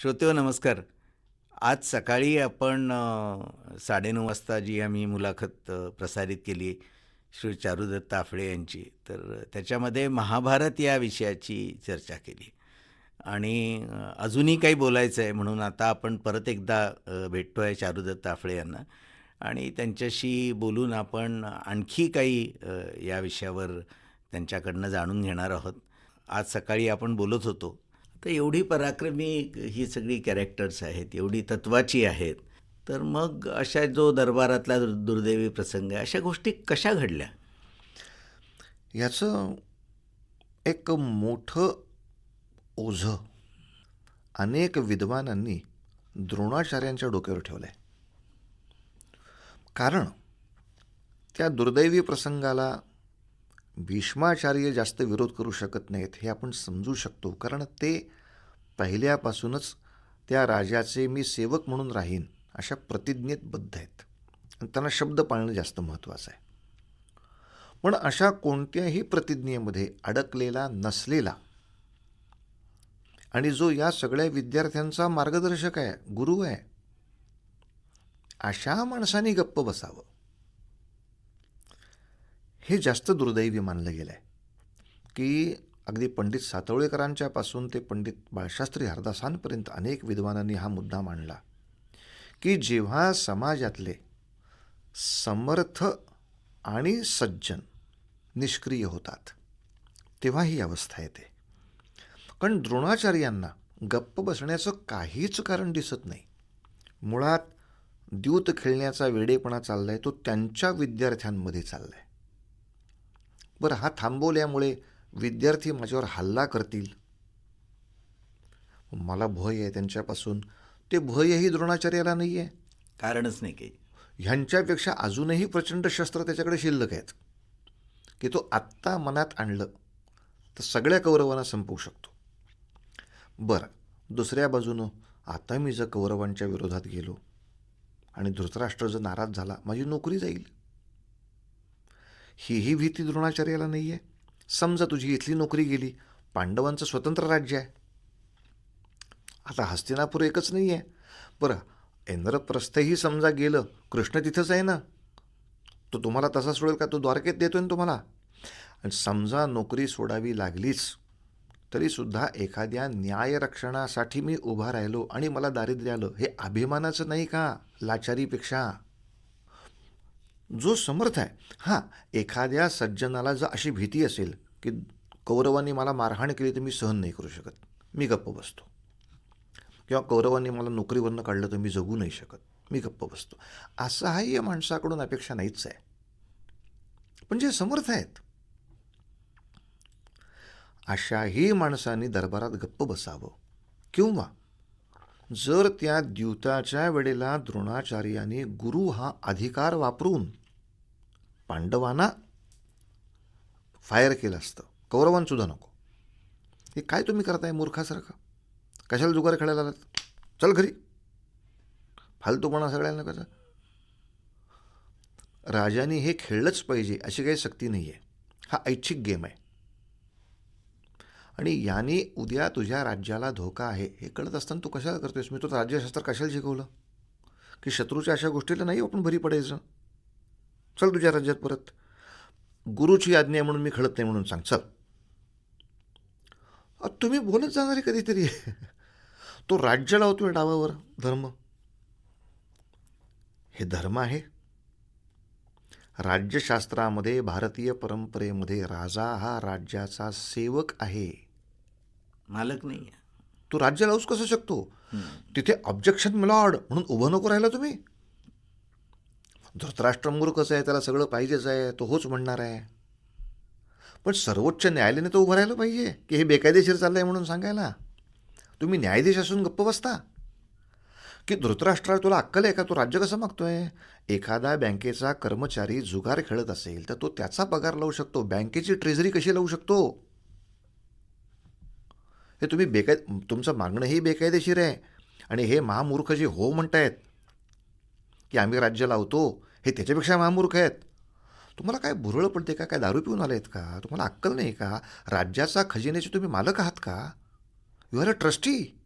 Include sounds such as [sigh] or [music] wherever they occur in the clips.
श्रोतेव नमस्कार. आज सकाळी आपण साडेनऊ वाजता जी आम्ही मुलाखत प्रसारित केली श्री चारुदत्त आफळे यांची तर त्याच्यामध्ये महाभारत या विषयाची चर्चा केली. आणि अजूनही काही बोलायचं आहे म्हणून आता आपण परत एकदा भेटतो आहे चारुदत्त आफळे यांना. आणि त्यांच्याशी बोलून आपण आणखी काही या विषयावर त्यांच्याकडनं जाणून घेणार आहोत. आज सकाळी आपण बोलत होतो तर एवढी पराक्रमी ही सगळी कॅरेक्टर्स आहेत एवढी तत्वाची आहेत. तर मग अशा जो दरबारातला दुर्दैवी प्रसंग आहे अशा गोष्टी कशा घडल्या? याचं एक मोठं ओझं अनेक विद्वानांनी द्रोणाचार्यांच्या डोक्यावर ठेवलं आहे कारण त्या दुर्दैवी प्रसंगाला भीष्माचार्य जास्त विरोध करू शकत नाहीत हे आपण समजू शकतो. कारण ते पहिल्यापासूनच त्या राजाचे मी सेवक म्हणून राहीन अशा प्रतिज्ञेत बद्ध आहेत. आणि त्यांना शब्द पाळणं जास्त महत्त्वाचं आहे. पण अशा कोणत्याही प्रतिज्ञेमध्ये अडकलेला नसलेला आणि जो या सगळ्या विद्यार्थ्यांचा मार्गदर्शक आहे गुरु आहे अशा माणसाने गप्प बसावं. हे जास्त दुर्दैवी मानलं गेलं आहे की अगदी पंडित सातवळेकरांच्यापासून ते पंडित बाळशास्त्री हरदासांपर्यंत अनेक विद्वानांनी हा मुद्दा मांडला. की जेव्हा समाजातले समर्थ आणि सज्जन निष्क्रिय होतात तेव्हा ही अवस्था येते. कारण द्रोणाचार्यांना गप्प बसण्याचं काहीच कारण दिसत नाही. मुळात द्यूत खेळण्याचा वेडेपणा चाललाय तो त्यांच्या विद्यार्थ्यांमध्ये चाललाय. बरं हा थांबवल्यामुळे विद्यार्थी माझ्यावर हल्ला करतील? मला भय आहे त्यांच्यापासून. ते भयही द्रोणाचार्याला नाही आहे कारणच नाही काही. ह्यांच्यापेक्षा अजूनही प्रचंड शस्त्र त्याच्याकडे शिल्लक आहेत. की तो आत्ता मनात आणलं तर सगळ्या कौरवांना संपवू शकतो. बरं दुसऱ्या बाजूनं आता मी जर कौरवांच्या विरोधात गेलो आणि धृतराष्ट्र जर नाराज झाला माझी नोकरी जाईल. हीही भीती द्रोणाचार्याला नाही आहे समजा तुझी इथली नोकरी गेली पांडवांचं स्वतंत्र राज्य आहे. आता हस्तिनापूर एकच नाही आहे बरं इंद्रप्रस्थही समजा गेलं कृष्ण तिथंच आहे ना? तो तुम्हाला तसा सोडेल का? तो द्वारकेत देतोय ना तुम्हाला? आणि समजा नोकरी सोडावी लागलीच तरीसुद्धा एखाद्या न्यायरक्षणासाठी मी उभा राहिलो आणि मला दारिद्र्य आलं हे अभिमानाचं नाही का? लाचारीपेक्षा. जो समर्थ आहे. हां एखाद्या सज्जनाला जर अशी भीती असेल की कौरवांनी मला मारहाण केली तर मी सहन नाही करू शकत. मी गप्प बसतो. किंवा कौरवांनी मला नोकरीवरनं काढलं तर मी जगू नाही शकत. मी गप्प बसतो. असहाय्य माणसाकडून अपेक्षा नाहीच आहे. पण जे समर्थ आहेत. अशाही माणसांनी दरबारात गप्प बसावं. किंवा जर त्या द्यूताच्या वेळेला द्रोणाचार्याने गुरु हा अधिकार वापरून पांडवांना फायर केलं असतं. कौरवांसुद्धा नको. हे काय तुम्ही करताय मूर्खासारखं? कशाला जुगार खेळायला आलात चल घरी. फालतूपणा सगळ्यांना कसं? राजाने हे खेळलंच पाहिजे अशी काही सक्ती नाही आहे हा ऐच्छिक गेम आहे. आणि याने उद्या तुझ्या राज्याला धोका आहे. हे कळत असताना तू कशाला करतोयस? मी तो राज्यशास्त्र कशाला शिकवलं? की शत्रूच्या अशा गोष्टीला नाही आपण भरी पडायचं? चल तुझ्या राज्यात परत. गुरुची आज्ञा आहे म्हणून मी खेळत नाही म्हणून सांग. चल. तुम्ही बोलत जाणार आहे कधीतरी. तो राज्य लावतोय डावावर धर्म. हे धर्म आहे. राज्यशास्त्रामध्ये भारतीय परंपरेमध्ये राजा हा राज्याचा सेवक आहे. मालक नाही आहे तो राज्य लावूच कसं शकतो? तिथे ऑब्जेक्शन मिलॉर्ड म्हणून उभं नको राहिला तुम्ही. धृतराष्ट्र मूर्खच आहे? त्याला सगळं पाहिजेच आहे. तो होच म्हणणार आहे. पण सर्वोच्च न्यायालयाने तो उभं राहिलं पाहिजे की हे बेकायदेशीर चाललं आहे म्हणून सांगायला? तुम्ही न्यायाधीश असून गप्प बसता. की धृतराष्ट्राला तुला अक्कल आहे का? तो राज्य कसं मागतोय? एखादा बँकेचा कर्मचारी जुगार खेळत असेल तर तो त्याचा पगार लावू शकतो. बँकेची ट्रेझरी कशी लावू शकतो? हे तुम्ही बेकाय तुमचं मागणंही बेकायदेशीर आहे. आणि हे महामूर्ख जे हो म्हणतायत की आम्ही राज्य लावतो हे त्याच्यापेक्षा महामूर्ख आहेत. तुम्हाला काय भुरळ पडते का? काय दारू पिऊन आले आहेत का? तुम्हाला अक्कल नाही का? राज्याचा खजिन्याचे तुम्ही मालक आहात का? यू आर अ ट्रस्टी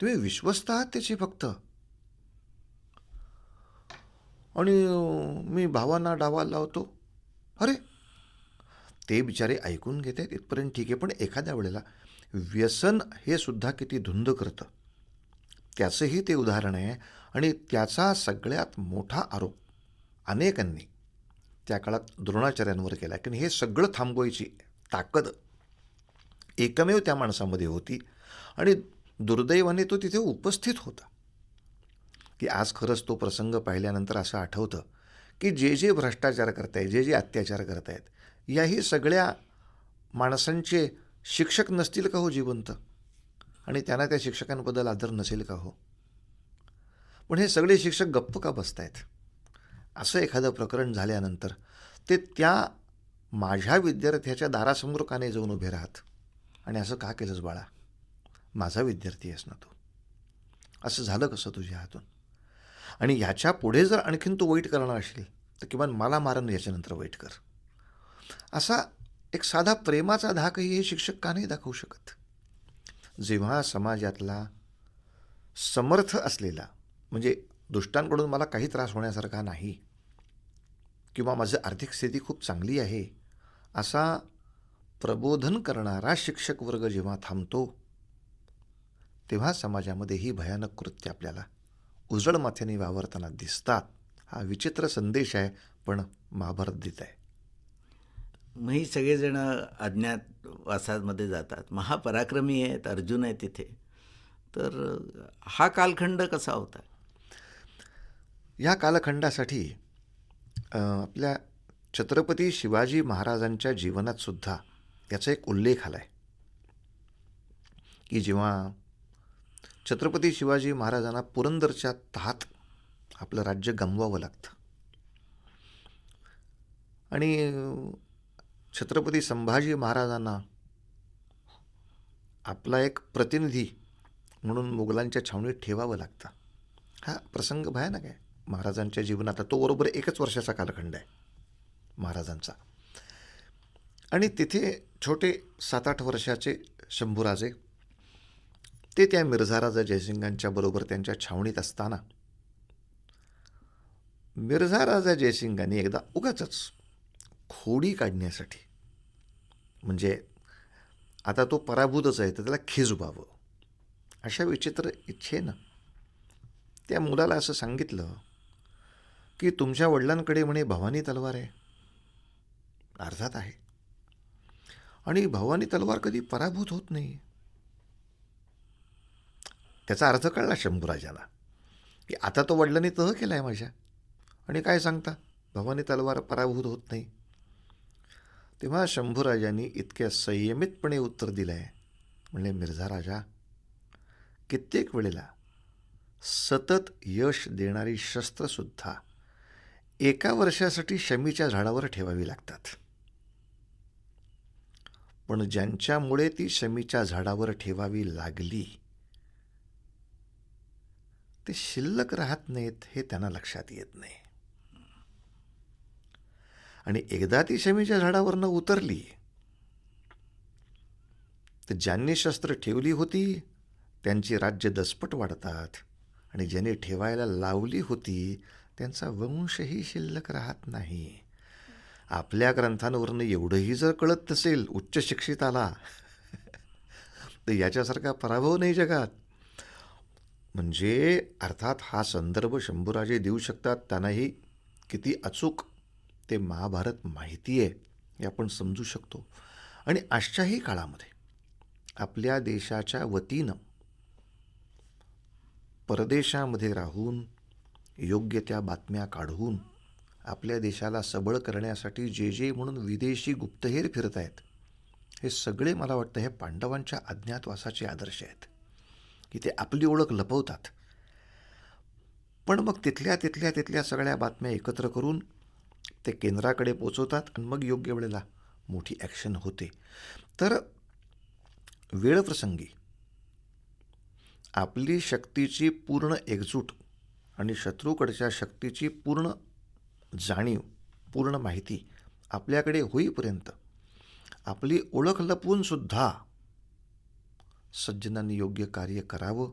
तुम्ही विश्वस्त आहात त्याचे फक्त. आणि मी भावांना डावाला लावतो. अरे! ते बिचारे ऐकून घेत आहेत इथपर्यंत ठीक आहे पण एखाद्या वेळेला व्यसन हे सुद्धा किती धुंद करतं. त्याचंही ते उदाहरण आहे. आणि त्याचा सगळ्यात मोठा आरोप अनेकांनी त्या काळात द्रोणाचार्यांवर केला. की हे सगळं थांबवायची ताकद एकमेव त्या माणसामध्ये होती आणि दुर्दैवाने तो तिथे उपस्थित होता. की आज खरंच तो प्रसंग पाहिल्यानंतर असं आठवतं की जे जे भ्रष्टाचार करतायत जे जे अत्याचार करतायत याही सगळ्या माणसांचे शिक्षक नसतील का हो जिवंत? आणि त्यांना त्या शिक्षकांबद्दल आदर नसेल का हो? पण हे सगळे शिक्षक गप्प का बसतायत? असं एखादं प्रकरण झाल्यानंतर ते त्या माझ्या विद्यार्थ्याच्या दारासमोर का नाही जाऊन उभे राहत. आणि असं का केलंस बाळा? माझा विद्यार्थी आहेस ना तू. असं झालं कसं तुझ्या हातून? आणि ह्याच्या पुढे जर आणखीन तू वाईट करणार असेल तर किमान मला मारण याच्यानंतर वाईट कर. असा एक साधा प्रेमाचा धाकही हे शिक्षक का नाही दाखवू शकत? जेव्हा समाजातला समर्थ असलेला म्हणजे दुष्टांकडून मला काही त्रास होण्यासारखा नाही. किंवा माझं आर्थिक स्थिती खूप चांगली आहे. असा प्रबोधन करणारा शिक्षक वर्ग जेव्हा थांबतो तेव्हा समाजामध्ये ही भयानक कृत्य आपल्याला उजळ माथ्याने वावरताना दिसतात. हा विचित्र संदेश आहे पण महाभारत देत आहे. मग ही सगळेजण अज्ञातवासामध्ये जातात. महापराक्रमी आहेत अर्जुन आहे तिथे. तर हा कालखंड कसा होता? या कालखंडासाठी आपल्या छत्रपती शिवाजी महाराजांच्या जीवनात सुद्धा याचा एक उल्लेख आला आहे की जेव्हा छत्रपती शिवाजी महाराजांना पुरंदरच्या तहात आपलं राज्य गमवावं लागतं. आणि छत्रपती संभाजी महाराजांना आपला एक प्रतिनिधी म्हणून मुघलांच्या छावणीत ठेवावं लागतं. हा प्रसंग भयानक आहे. महाराजांच्या जीवनात तो बरोबर एकच वर्षाचा कालखंड आहे महाराजांचा. आणि तिथे छोटे सात आठ वर्षाचे शंभूराजे ते त्या मिर्झाराजा जयसिंगांच्या बरोबर त्यांच्या छावणीत असताना मिर्झा राजा जयसिंगांनी एकदा उगाच खोडी काढण्यासाठी म्हणजे आता तो पराभूतच आहे तर त्याला खिजवावं अशा विचित्र इच्छेनं त्या मुलाला असं सांगितलं की तुमच्या वडिलांकडे म्हणे भवानी तलवार आहे. अर्थात आहे. आणि भवानी तलवार कधी पराभूत होत नाही. त्याचा अर्थ कळला शंभूराजाला की आता तो वडिलांनी तह केला आहे माझ्या. आणि काय सांगता? भवानी तलवार पराभूत होत नाही. तेव्हा शंभूराजांनी इतक्या संयमितपणे उत्तर दिलं आहे म्हणले मिर्झा राजा कित्येक वेळेला सतत यश देणारी शस्त्रसुद्धा एका वर्षासाठी शमीच्या झाडावर ठेवावी लागतात. पण ज्यांच्यामुळे ती शमीच्या झाडावर ठेवावी लागली ते शिल्लक राहत नाहीत हे त्यांना लक्षात येत नाही. आणि एकदा ती शमीच्या झाडावरनं उतरली तर ज्यांनी शस्त्र ठेवली होती त्यांची राज्य दसपट वाढतात आणि ज्यांनी ठेवायला लावली होती त्यांचा वंशही शिल्लक राहत नाही. आपल्या ग्रंथांवरनं एवढंही जर कळत नसेल उच्च शिक्षिताला तर याच्यासारखा पराभव नाही जगात. म्हणजे अर्थात हा संदर्भ शंभूराजे देऊ शकतात त्यांनाही किती अचूक ते महाभारत माहिती आहे हे आपण समजू शकतो. आणि आजच्याही काळामध्ये आपल्या देशाच्या वतीनं परदेशामध्ये राहून योग्य त्या बातम्या काढून आपल्या देशाला सबळ करण्यासाठी जे जे म्हणून विदेशी गुप्तहेर फिरत आहेत हे सगळे मला वाटतं हे पांडवांच्या अज्ञातवासाचे आदर्श आहेत. की ते आपली ओळख लपवतात. पण मग तिथल्या तिथल्या तिथल्या सगळ्या बातम्या एकत्र करून ते केंद्राकडे पोचवतात आणि मग योग्य वेळेला मोठी ॲक्शन होते. तर वेळप्रसंगी आपली शक्तीची पूर्ण एकजूट आणि शत्रूकडच्या शक्तीची पूर्ण जाणीव पूर्ण माहिती आपल्याकडे होईपर्यंत आपली ओळख लपवूनसुद्धा सज्जनांनी योग्य कार्य करावं.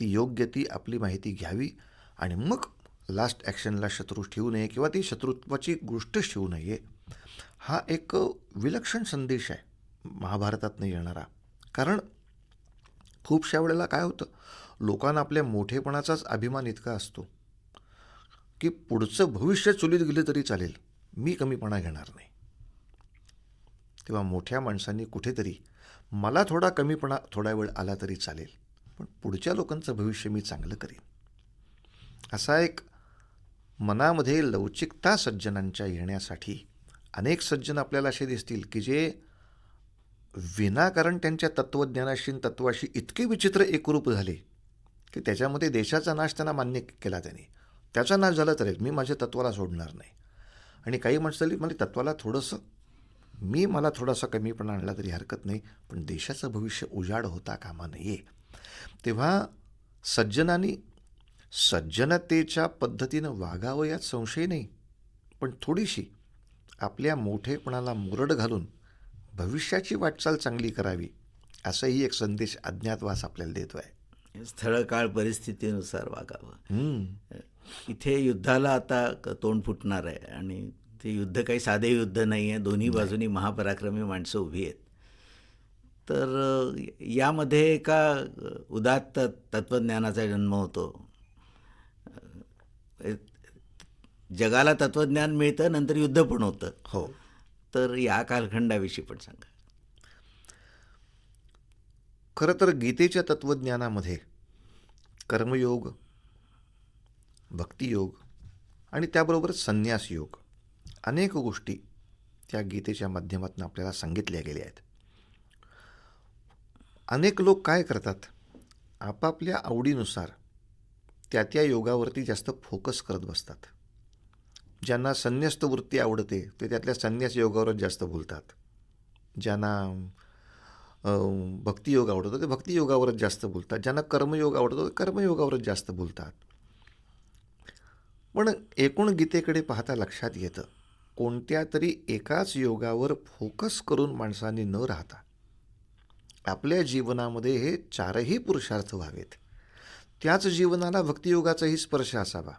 ती योग्य ती आपली माहिती घ्यावी आणि मग लास्ट ॲक्शनला शत्रू ठेवू नये किंवा ती शत्रुत्वाची गोष्ट ठेवू नये. हा एक विलक्षण संदेश आहे महाभारतातनं येणारा. कारण खूपशा वेळेला काय होतं? लोकांना आपल्या मोठेपणाचाच अभिमान इतका असतो की पुढचं भविष्य चुलीत गेलं तरी चालेल. मी कमीपणा घेणार नाही. तेव्हा मोठ्या माणसांनी कुठेतरी मला थोडा कमीपणा थोडा वेळ आला तरी चालेल पण पुढच्या लोकांचं भविष्य मी चांगलं करीन. असा एक मनामध्ये लवचिकता सज्जनांच्या येण्यासाठी अनेक सज्जन आपल्याला असे दिसतील की जे विनाकारण त्यांच्या तत्त्वज्ञानाशी तत्वाशी इतके विचित्र एकरूप झाले की त्याच्यामध्ये देशाचा नाश त्यांना मान्य केला त्यांनी. त्याचा नाश झाला तरी मी माझ्या तत्वाला सोडणार नाही. आणि काही माणसाली मला तत्वाला थोडंसं मी मला थोडासा कमीपणा आणला तरी हरकत नाही पण देशाचं भविष्य उजाड होता कामा नये. तेव्हा सज्जनांनी सज्जनतेच्या पद्धतीनं वागावं यात संशय नाही पण थोडीशी आपल्या मोठेपणाला मुरड घालून भविष्याची वाटचाल चांगली करावी असाही एक संदेश अज्ञातवास आपल्याला देतो आहे स्थळ काळ परिस्थितीनुसार वागावं. इथे युद्धाला आता तोंड फुटणार आहे आणि ते युद्ध काही साधे युद्ध नाही आहे. दोन्ही बाजूनी महापराक्रमी माणसं उभी आहेत. तर यामध्ये एका उदात्त तत्त्वज्ञानाचा जन्म होतो. जगाला तत्त्वज्ञान मिळतं नंतर युद्ध पण होतं. हो. तर या कालखंडाविषयी पण सांगा. खरं तर गीतेच्या तत्त्वज्ञानामध्ये कर्मयोग भक्तियोग आणि त्याबरोबर संन्यास योग अनेक गोष्टी त्या गीतेच्या माध्यमातून आपल्याला सांगितल्या गेल्या आहेत. अनेक लोक काय करतात? आपापल्या आवडीनुसार त्या त्या योगावरती जास्त फोकस करत बसतात. ज्यांना संन्यस्त वृत्ती आवडते ते त्यातल्या संन्यास योगावरच जास्त बोलतात. ज्यांना भक्तियोग आवडतो. ते भक्तियोगावरच जास्त बोलतात. ज्यांना कर्मयोग आवडतो ते कर्मयोगावरच जास्त बोलतात. पण एकूण गीतेकडे पाहता लक्षात येतं कोणत्या तरी एकाच योगावर फोकस करून माणसांनी न राहता आपल्या जीवनामध्ये हे चारही पुरुषार्थ व्हावेत. त्याच जीवनाला भक्तियोगाचाही स्पर्श असावा.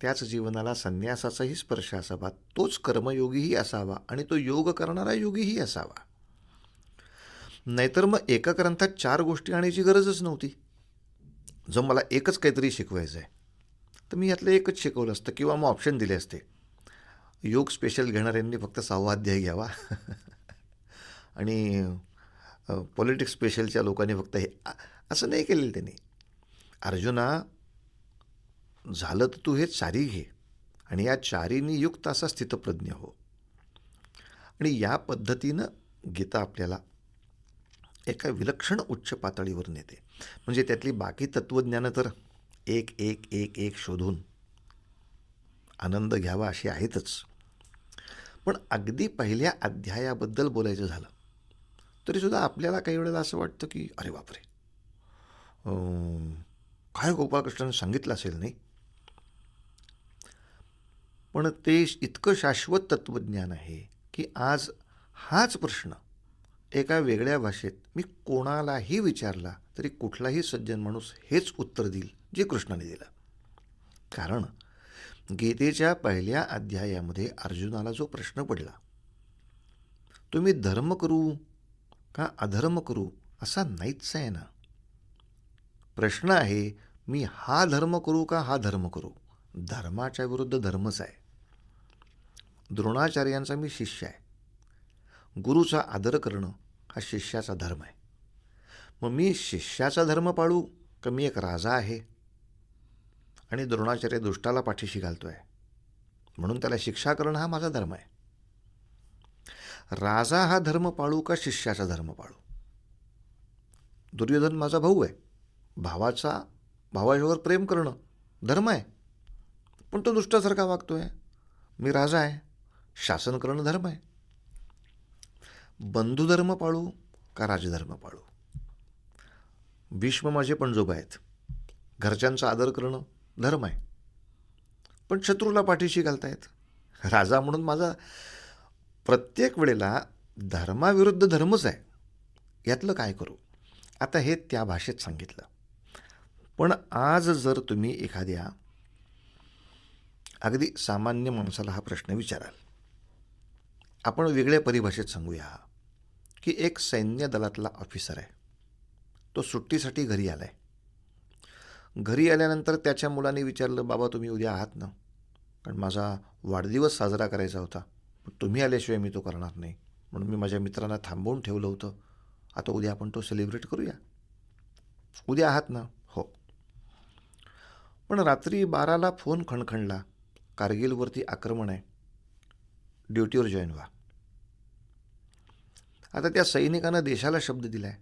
त्याच जीवनाला संन्यासाचाही स्पर्श असावा. तोच कर्मयोगीही असावा आणि तो योग करणारा योगीही असावा. नाहीतर मग एका ग्रंथात चार गोष्टी आणायची गरजच नव्हती. जर मला एकच काहीतरी शिकवायचं आहे तर मी यातलं एकच शिकवलं असतं किंवा मग ऑप्शन दिले असते. योग स्पेशल घेणाऱ्यांनी फक्त सहावा अध्याय घ्यावा. [laughs] आणि पॉलिटिक्स स्पेशलच्या लोकांनी फक्त हे असं नाही केलेलं त्यांनी. अर्जुना झालं तर तू हे चारी घे. आणि या चारीनी युक्त असा स्थितप्रज्ञ हो. आणि या पद्धतीनं गीता आपल्याला एका विलक्षण उच्च पातळीवर नेते म्हणजे त्यातली बाकी तत्त्वज्ञानं तर एक एक एक एक शोधून आनंद घ्यावा अशी आहेतच. पण अगदी पहिल्या अध्यायाबद्दल बोलायचं झालं तरीसुद्धा आपल्याला काही वेळेला असं वाटतं की अरे बापरे! काय गोपाळकृष्णानं सांगितलं असेल नाही? पण ते इतकं शाश्वत तत्त्वज्ञान आहे की आज हाच प्रश्न एका वेगळ्या भाषेत मी कोणालाही विचारला तरी कुठलाही सज्जन माणूस हेच उत्तर देईल जे कृष्णाने दिलं. कारण गीतेच्या पहिल्या अध्यायामध्ये अर्जुनाला जो प्रश्न पडला तुम्ही धर्म करू का अधर्म करू? असा नाहीच आहे ना. प्रश्न आहे मी हा धर्म करू का हा धर्म करू? धर्माच्या विरुद्ध धर्मच आहे. द्रोणाचार्यांचा मी शिष्य आहे. गुरुचा आदर करणं हा शिष्याचा धर्म आहे. मग मी शिष्याचा धर्म पाळू का मी एक राजा आहे. आणि द्रोणाचार्य दुष्टाला पाठीशी घालतो आहे म्हणून त्याला शिक्षा करणं हा माझा धर्म आहे. राजा हा धर्म पाळू का शिष्याचा धर्म पाळू? दुर्योधन माझा भाऊ आहे. भावाचा भावाच्यावर प्रेम करणं धर्म आहे. पण तो दुष्टासारखा वागतो आहे मी राजा आहे. शासन करणं धर्म आहे. बंधुधर्म पाळू का राजधर्म पाळू? भीष्म माझे पणजोबा आहेत. घरच्यांचा आदर करणं धर्म आहे. पण शत्रूला पाठीशी घालतायत. राजा म्हणून माझा प्रत्येक वेळेला धर्माविरुद्ध धर्मच आहे. यातलं काय करू? आता हे त्या भाषेत सांगितलं. पण आज जर तुम्ही एखाद्या अगदी सामान्य माणसाला हा प्रश्न विचाराल. आपण वेगळ्या परिभाषेत सांगूया. की एक सैन्य दलातला ऑफिसर आहे. तो सुट्टीसाठी घरी आला आहे घरी आल्यानंतर त्याच्या मुलाने विचारलं बाबा तुम्ही उद्या आहात ना? कारण माझा वाढदिवस साजरा करायचा होता. पण तुम्ही आल्याशिवाय मी तो करणार नाही. म्हणून मी माझ्या मित्रांना थांबवून ठेवलं होतं. आता उद्या आपण तो सेलिब्रेट करूया. उद्या आहात ना? हो. पण रात्री बाराला फोन खणखणला. कारगिलवरती आक्रमण आहे. ड्युटीवर जॉईन व्हा. आता त्या सैनिकानं देशाला शब्द दिला आहे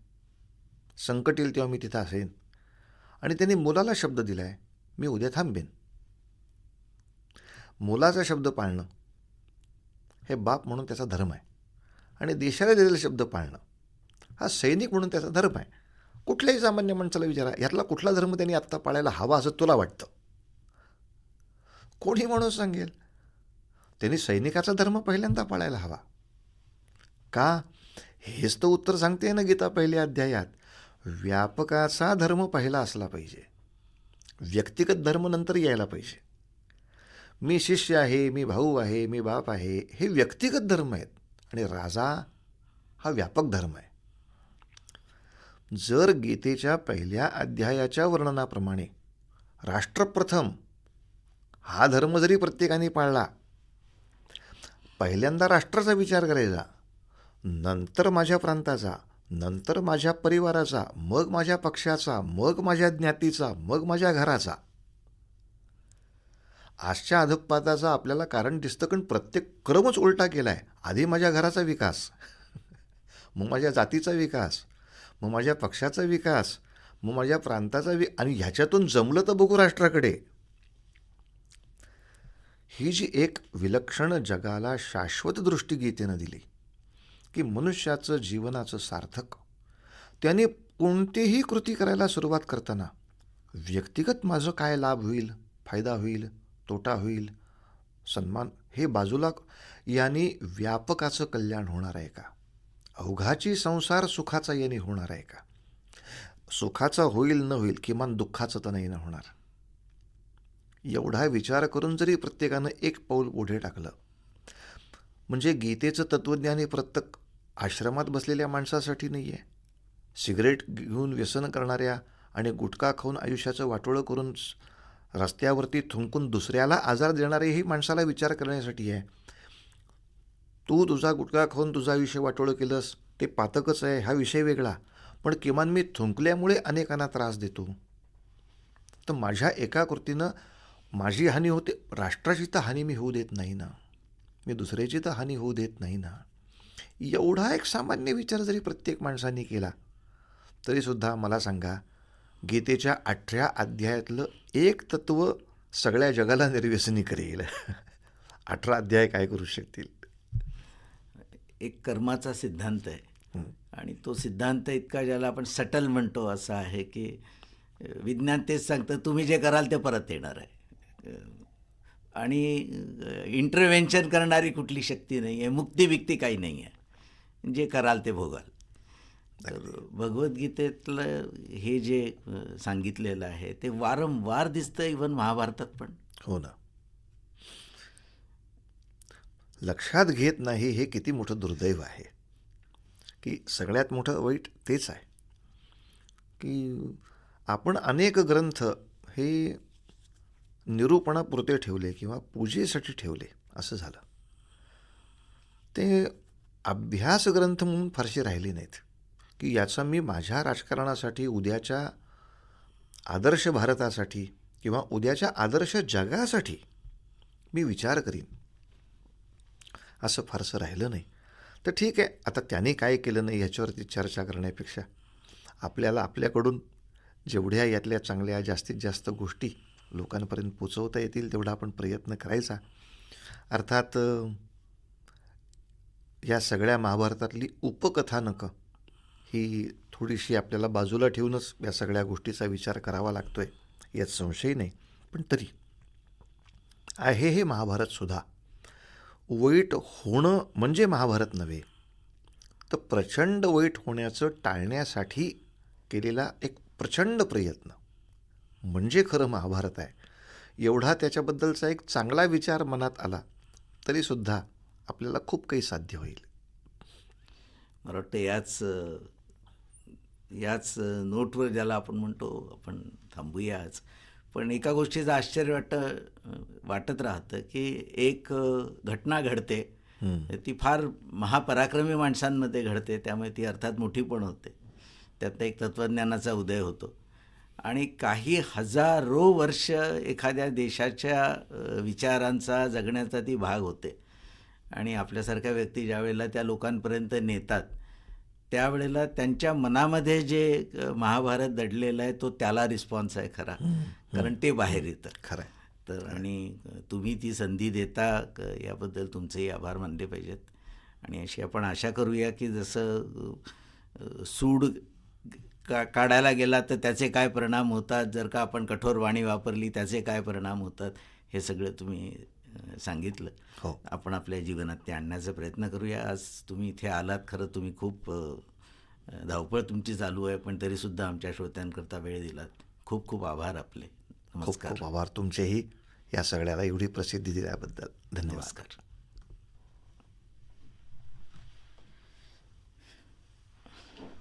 संकट येईल तेव्हा मी तिथं असेन. आणि त्यांनी मुलाला शब्द दिला आहे मी उद्या थांबेन. मुलाचा शब्द पाळणं हे बाप म्हणून त्याचा धर्म आहे. आणि देशाला दिलेला शब्द पाळणं हा सैनिक म्हणून त्याचा धर्म आहे. कुठल्याही सामान्य माणसाला विचारा यातला कुठला धर्म त्यांनी आत्ता पाळायला हवा असं तुला वाटतं? कोणी म्हणून सांगेल? त्यांनी सैनिकाचा धर्म पहिल्यांदा पाळायला हवा. का? हेच तर उत्तर सांगते ना गीता पहिल्या अध्यायात. व्यापकाचा धर्म पहिला असला पाहिजे. व्यक्तिगत धर्म नंतर यायला पाहिजे. मी शिष्य आहे मी भाऊ आहे मी बाप आहे हे व्यक्तिगत धर्म आहेत. आणि राजा हा व्यापक धर्म आहे. जर गीतेच्या पहिल्या अध्यायाच्या वर्णनाप्रमाणे राष्ट्रप्रथम हा धर्म जरी प्रत्येकाने पाळला पहिल्यांदा राष्ट्राचा विचार करायचा नंतर माझ्या प्रांताचा नंतर माझ्या परिवाराचा मग माझ्या पक्षाचा मग माझ्या ज्ञातीचा मग माझ्या घराचा. आजच्या अधपाताचा आपल्याला कारण दिसतं कारण प्रत्येक क्रमच उलटा केला आहे आधी माझ्या घराचा विकास मग माझ्या जातीचा विकास मग माझ्या पक्षाचा विकास मग माझ्या प्रांताचा वि आणि ह्याच्यातून जमलं तर बघू राष्ट्राकडे. ही जी एक विलक्षण जगाला शाश्वत दृष्टी गीतेनं दिली की मनुष्याचं जीवनाचं सार्थक. त्याने कोणतीही कृती करायला सुरुवात करताना व्यक्तिगत माझं काय लाभ होईल फायदा होईल तोटा होईल सन्मान हे बाजूला याने व्यापकाचं कल्याण होणार आहे का? अवघाची संसार सुखाचा याने होणार आहे का? सुखाचा होईल न होईल किमान दुःखाचं तर नाही ना होणार. एवढा विचार करून जरी प्रत्येकानं एक पाऊल पुढे टाकलं म्हणजे गीतेचं तत्त्वज्ञान हे प्रत्येक आश्रमात बसलेल्या माणसासाठी नाही आहे सिगरेट घेऊन व्यसन करणाऱ्या आणि गुटखा खाऊन आयुष्याचं वाटोळं करून रस्त्यावरती थुंकून दुसऱ्याला आजार देणारेही माणसाला विचार करण्यासाठी आहे. तू तुझा गुटखा खाऊन तुझं आयुष्य वाटोळं केलंस ते पातकच आहे हा विषय वेगळा. पण किमान मी थुंकल्यामुळे अनेकांना त्रास देतो. तर माझ्या एका कृतीनं माझी हानी होते राष्ट्राची तर हानी मी होऊ देत नाही ना. मी दुसऱ्याची तर हानी होऊ देत नाही ना. एवढा एक सामान्य विचार जरी प्रत्येक माणसाने केला तरीसुद्धा मला सांगा गीतेच्या अठरा अध्यायातलं एक तत्त्व सगळ्या जगाला निर्व्यसनी करेल. [laughs] अठरा अध्याय काय करू शकतील? एक कर्माचा सिद्धांत आहे. आणि तो सिद्धांत इतका ज्याला आपण सटल म्हणतो असा आहे की विज्ञान तेच सांगतं तुम्ही जे कराल ते परत येणार आहे. आणि इंटरव्हेन्शन करणारी कुठली शक्ती नाही आहे मुक्ती बिक्ती काही नाही आहे जे कराल ते भोगाल. तर भगवद्गीतेतलं हे जे सांगितलेलं आहे ते वारंवार दिसतं इव्हन महाभारतात पण. हो ना. लक्षात घेत नाही हे किती मोठं दुर्दैव आहे. की सगळ्यात मोठं वाईट तेच आहे. की आपण अनेक ग्रंथ हे निरूपणापुरते ठेवले किंवा पूजेसाठी ठेवले असं झालं. ते अभ्यास ग्रंथ म्हणून फारसे राहिले नाहीत की याचा मी माझ्या राजकारणासाठी उद्याच्या आदर्श भारतासाठी किंवा उद्याच्या आदर्श जगासाठी मी विचार करीन असं फारसं राहिलं नाही. तर ठीक आहे आता त्याने काय केलं नाही ह्याच्यावरती चर्चा करण्यापेक्षा आपल्याला आपल्याकडून जेवढ्या यातल्या चांगल्या जास्तीत जास्त गोष्टी लोकांपर्यंत पोचवता येतील तेवढा आपण प्रयत्न करायचा. अर्थात या सगळ्या महाभारतातली उपकथानकं ही थोडीशी आपल्याला बाजूला ठेवूनच या सगळ्या गोष्टीचा विचार करावा लागतो आहे यात संशय नाही. पण तरी आहे हे महाभारतसुद्धा वाईट होणं म्हणजे महाभारत नव्हे तर प्रचंड वाईट होण्याचं टाळण्यासाठी केलेला एक प्रचंड प्रयत्न. म्हणजे खरं महाभारत आहे. एवढा त्याच्याबद्दलचा एक चांगला विचार मनात आला तरीसुद्धा आपल्याला खूप काही साध्य होईल. मला वाटतं याच याच नोटवर ज्याला आपण म्हणतो आपण थांबूया आज. पण एका गोष्टीचं आश्चर्य वाटतं वाटत राहतं की एक घटना घडते. ती फार महापराक्रमी माणसांमध्ये घडते त्यामुळे ती अर्थात मोठी पण होते. त्यात एक तत्त्वज्ञानाचा उदय होतो. आणि काही हजारो वर्ष एखाद्या देशाच्या विचारांचा जगण्याचा ती भाग होते. आणि आपल्यासारख्या व्यक्ती ज्या वेळेला त्या लोकांपर्यंत नेतात त्यावेळेला त्यांच्या मनामध्ये जे महाभारत दडलेलं आहे तो त्याला रिस्पॉन्स आहे खरा. कारण ते बाहेर येतं खरं आहे. तर आणि तुम्ही ती संधी देता याबद्दल तुमचेही आभार मानले पाहिजेत. आणि अशी आपण आशा करूया की जसं सूड का काढायला गेला तर त्याचे काय परिणाम होतात? जर का आपण कठोर वाणी वापरली त्याचे काय परिणाम होतात? हे सगळं तुम्ही सांगितलं. हो. आपण आपल्या जीवनात ते आणण्याचा प्रयत्न करूया. आज तुम्ही इथे आलात खरं तुम्ही खूप धावपळ तुमची चालू आहे पण तरीसुद्धा आमच्या श्रोत्यांकरता वेळ दिलात. खूप खूप आभार आपले. नमस्कार खूप आभार तुमचेही या सगळ्याला एवढी प्रसिद्धी दिल्याबद्दल. धन्यवाद.